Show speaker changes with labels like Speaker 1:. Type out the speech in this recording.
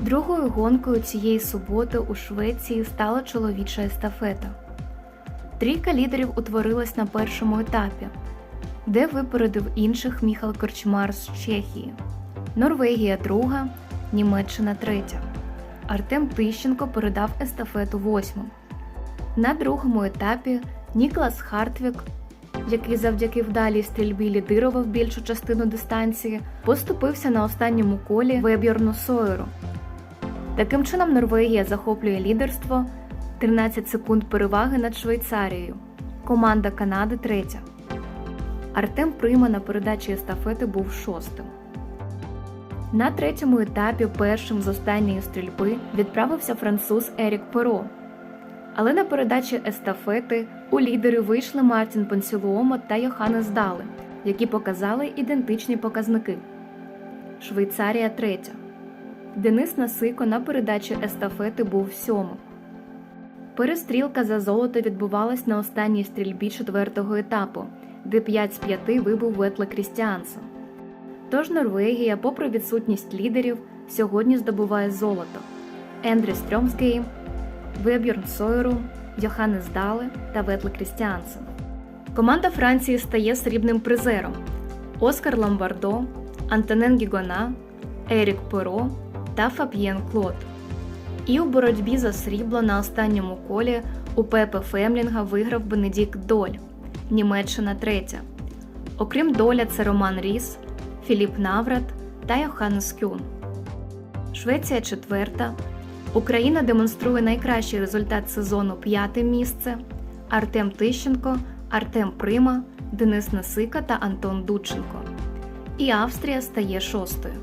Speaker 1: Другою гонкою цієї суботи у Швеції стала чоловіча естафета. Трійка лідерів утворилась на першому етапі, де випередив інших Міхал Корчмар з Чехії, Норвегія друга, Німеччина третя. Артем Тищенко передав естафету восьмим. На другому етапі Ніклас Хартвік, який завдяки вдалій стрільбі лідирував більшу частину дистанції, поступився на останньому колі Веб'єрну Сойеру. Таким чином, Норвегія захоплює лідерство 13 секунд переваги над Швейцарією. Команда Канади третя. Артем Прима на передачі естафети був шостим. На третьому етапі першим з останньої стрільби відправився француз Ерік Перо. Але на передачі естафети у лідери вийшли Мартін Пенсілуомо та Йоханнес Дали, які показали ідентичні показники. Швейцарія третя. Денис Насико на передачі естафети був сьомим. Перестрілка за золото відбувалась на останній стрільбі четвертого етапу, де 5 з 5 вибув Ветле Крістіансен. Тож Норвегія, попри відсутність лідерів, сьогодні здобуває золото. Ендрі Стрьомсгейм, Веб'єрн Сойеру, Йоханнес Дале та Ветле Крістіансен. Команда Франції стає срібним призером. Оскар Ламбардо, Антонен Гігона, Ерік Перо та Фаб'єн Клод. І у боротьбі за срібло на останньому колі у Пепе Фемлінга виграв Бенедікт Доль, Німеччина третя. Окрім доля, це Роман Ріс, Філіп Наврат та Йоханнес Кюн. Швеція четверта. Україна демонструє найкращий результат сезону п'яте місце. Артем Тищенко, Артем Прима, Денис Насика та Антон Дудченко. І Австрія стає шостою.